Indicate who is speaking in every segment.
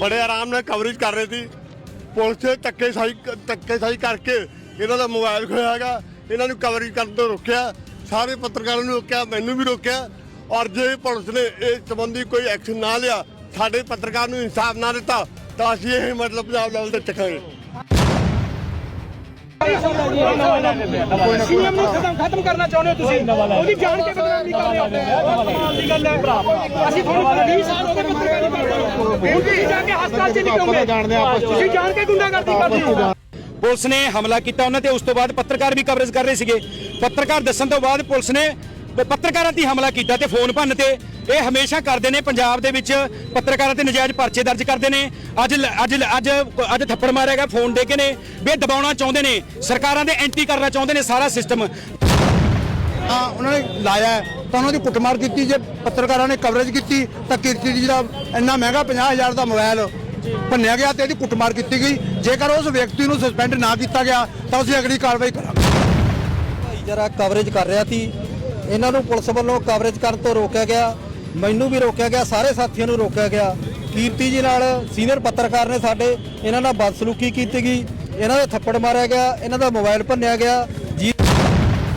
Speaker 1: ਬੜੇ ਆਰਾਮ ਨਾਲ ਕਵਰੇਜ ਕਰ ਰਹੇ ਸੀ। ਪੁਲਿਸ ਨੇ ਧੱਕੇ ਸਾਈ ਧੱਕੇ ਸਾਈ ਕਰਕੇ ਇਹਨਾਂ ਦਾ ਮੋਬਾਈਲ ਖੋਇਆ ਹੈਗਾ। ਇਹਨਾਂ ਨੂੰ ਕਵਰੇਜ ਕਰਨ ਤੋਂ ਰੋਕਿਆ। ਸਾਰੇ ਪੱਤਰਕਾਰਾਂ ਨੂੰ ਰੋਕਿਆ ਮੈਨੂੰ ਵੀ ਰੋਕਿਆ। ਔਰ ਜੇ ਪੁਲਿਸ ਨੇ ਇਸ ਸੰਬੰਧੀ ਕੋਈ ਐਕਸ਼ਨ ਨਾ ਲਿਆ ਸਾਡੇ ਪੱਤਰਕਾਰ ਨੂੰ ਇਨਸਾਫ ਨਾ ਦਿੱਤਾ ਤਾਂ ਅਸੀਂ ਇਹ ਮਤਲਬ ਪੰਜਾਬ ਲੈਵਲ ਤੇ ਚੱਕਾਂਗੇ।
Speaker 2: ਸੀਐਮ ਨੂੰ ਖਤਮ ਖਤਮ ਕਰਨਾ ਚਾਹੁੰਦੇ ਹੋ ਤੁਸੀਂ? ਉਹਦੀ ਜਾਣ ਕੇ ਬਦਨਾਮੀ ਕਰ ਰਹੇ ਹੋ? ਕਮਾਲ ਦੀ ਗੱਲ ਹੈ ਅਸੀਂ ਤੁਹਾਨੂੰ 20 ਸਾਲ ਹੋ ਗਏ ਪੱਤਰਕਾਰੀ ਕਰਦੇ ਹੁਣ ਤੁਸੀਂ ਜਾ ਕੇ ਹਸਪਤਾਲ 'ਚ ਨਿਕਲੋਗੇ ਤੁਸੀਂ ਜਾਣ ਕੇ ਗੁੰਡਾਗਰਦੀ ਕਰਦੇ ਹੋ।
Speaker 3: ਪੁਲਿਸ ਨੇ ਹਮਲਾ ਕੀਤਾ ਉਹਨਾਂ ਤੇ ਉਸ ਤੋਂ ਬਾਅਦ ਪੱਤਰਕਾਰ ਵੀ ਕਵਰੇਜ ਕਰ ਰਹੇ ਸੀਗੇ। ਪੱਤਰਕਾਰ ਦੱਸਣ ਤੋਂ ਬਾਅਦ ਪੁਲਿਸ ਨੇ ਪੱਤਰਕਾਰਾਂ ਤੇ ਹਮਲਾ ਕੀਤਾ ਤੇ ਫੋਨ ਭੰਨ ਤੇ ਇਹ ਹਮੇਸ਼ਾ ਕਰਦੇ ਨੇ ਪੰਜਾਬ ਦੇ ਵਿੱਚ ਪੱਤਰਕਾਰਾਂ ਤੇ ਨਜਾਇਜ਼ ਪਰਚੇ ਦਰਜ ਕਰਦੇ ਨੇ। ਅੱਜ ਅੱਜ ਅੱਜ ਅੱਜ ਥੱਪੜ ਮਾਰਿਆ ਗਿਆ ਫੋਨ ਦੇ ਕੇ ਨੇ। ਵੀ ਇਹ ਦਬਾਉਣਾ ਚਾਹੁੰਦੇ ਨੇ ਸਰਕਾਰਾਂ ਦੇ ਐਂਟੀ ਕਰਨਾ ਚਾਹੁੰਦੇ ਨੇ ਸਾਰਾ ਸਿਸਟਮ
Speaker 4: ਹਾਂ, ਉਹਨਾਂ ਨੇ ਲਾਇਆ ਤਾਂ ਉਹਨਾਂ ਦੀ ਕੁੱਟਮਾਰ ਕੀਤੀ, ਜੇ ਪੱਤਰਕਾਰਾਂ ਨੇ ਕਵਰੇਜ ਕੀਤੀ, ਤਾਂ ਕੀਰਤੀ ਜੀ ਦਾ ਇੰਨਾ ਮਹਿੰਗਾ 50000 ਦਾ ਮੋਬਾਈਲ ਭੰਨਿਆ ਗਿਆ ਤੇ ਇਹਦੀ ਕੁੱਟਮਾਰ ਕੀਤੀ ਗਈ। ਜੇਕਰ ਉਸ ਵਿਅਕਤੀ ਨੂੰ ਸਸਪੈਂਡ ਨਾ ਕੀਤਾ ਗਿਆ, ਤਾਂ ਅਸੀਂ ਅਗਲੀ ਕਾਰਵਾਈ ਕਰਾਂਗੇ।
Speaker 5: ਭਾਈ ਜਰਾ ਕਵਰੇਜ ਕਰ ਰਿਹਾ ਸੀ। ਇਹਨਾਂ ਨੂੰ ਪੁਲਿਸ ਵੱਲੋਂ ਕਵਰੇਜ ਕਰਨ ਤੋਂ ਰੋਕਿਆ ਗਿਆ। ਮੈਨੂੰ ਵੀ ਰੋਕਿਆ ਗਿਆ, ਸਾਰੇ ਸਾਥੀਆਂ ਨੂੰ ਰੋਕਿਆ ਗਿਆ। ਕੀਰਤੀ ਜੀ ਨਾਲ ਸੀਨੀਅਰ ਪੱਤਰਕਾਰ ਨੇ ਸਾਡੇ, ਇਹਨਾਂ ਨਾਲ ਬਦਸਲੂਕੀ ਕੀਤੀ ਗਈ। ਇਹਨਾਂ ਦੇ ਥੱਪੜ ਮਾਰਿਆ ਗਿਆ, ਇਹਨਾਂ ਦਾ ਮੋਬਾਈਲ ਭੰਨਿਆ ਗਿਆ।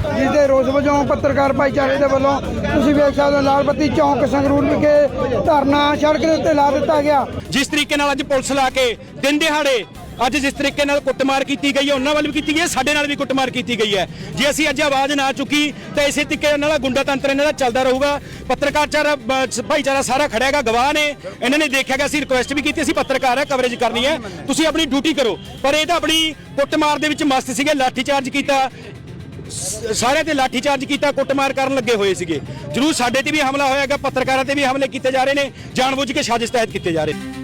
Speaker 6: ਜਿਸ ਦੇ ਰੋਸ ਵਜੋਂ ਪੱਤਰਕਾਰ ਭਾਈਚਾਰੇ ਦੇ ਵੱਲੋਂ ਤੁਸੀਂ ਵੇਖ ਸਕਦੇ ਹੋ ਲਾਲ ਬੱਤੀ ਚੌਂਕ ਸੰਗਰੂਰ ਵਿਖੇ ਧਰਨਾ ਸੜਕ ਦੇ ਉੱਤੇ ਲਾ ਦਿੱਤਾ ਗਿਆ।
Speaker 3: ਜਿਸ ਤਰੀਕੇ ਨਾਲ ਅੱਜ ਪੁਲਿਸ ਲਾ ਕੇ ਦਿਨ ਦਿਹਾੜੇ ਅੱਜ ਜਿਸ ਤਰੀਕੇ ਨਾਲ ਕੁੱਟਮਾਰ ਕੀਤੀ ਗਈ ਹੈ, ਉਹਨਾਂ ਵੱਲ ਵੀ ਕੀਤੀ ਗਈ ਹੈ, ਸਾਡੇ ਨਾਲ ਵੀ ਕੁੱਟਮਾਰ ਕੀਤੀ ਗਈ ਹੈ। ਜੇ ਅਸੀਂ ਅੱਜ ਆਵਾਜ਼ ਨਾ ਚੁੱਕੀ, ਤਾਂ ਇਸੇ ਤਰੀਕੇ ਨਾਲ ਗੁੰਡਾ ਤੰਤਰ ਇਹਨਾਂ ਦਾ ਚੱਲਦਾ ਰਹੂਗਾ। ਪੱਤਰਕਾਰਚਾਰਾ ਭਾਈਚਾਰਾ ਸਾਰਾ ਖੜਿਆ ਹੈਗਾ, ਗਵਾਹ ਨੇ। ਇਹਨਾਂ ਨੇ ਦੇਖਿਆ ਗਿਆ ਅਸੀਂ ਰਿਕੁਐਸਟ ਵੀ ਕੀਤੀ, ਅਸੀਂ ਪੱਤਰਕਾਰ ਹੈ ਕਵਰੇਜ ਕਰਨੀ ਹੈ। ਤੁਸੀਂ ਆਪਣੀ ਡਿਊਟੀ ਕਰੋ। ਪਰ ਇਹ ਤਾਂ ਆਪਣੀ ਕੁੱਟਮਾਰ ਦੇ ਵਿੱਚ ਮਸਤ ਸੀਗੇ ਲਾਠੀ ਚਾਰਜ ਕੀਤਾ। ਸਾਰਿਆਂ ਤੇ ਲਾਠੀ ਚਾਰਜ ਕੀਤਾ, ਕੁੱਟਮਾਰ ਕਰਨ ਲੱਗੇ ਹੋਏ ਸੀਗੇ। ਜਰੂਰ ਸਾਡੇ ਤੇ ਵੀ ਹਮਲਾ ਹੋਇਆ ਹੈਗਾ, ਪੱਤਰਕਾਰਾਂ ਤੇ ਵੀ ਹਮਲੇ ਕੀਤੇ ਜਾ ਰਹੇ ਨੇ, ਜਾਣਬੁੱਝ ਕੇ ਸਾਜ਼ਿਸ਼ ਤਹਿਤ ਕੀਤੇ ਜਾ ਰਹੇ ਨੇ।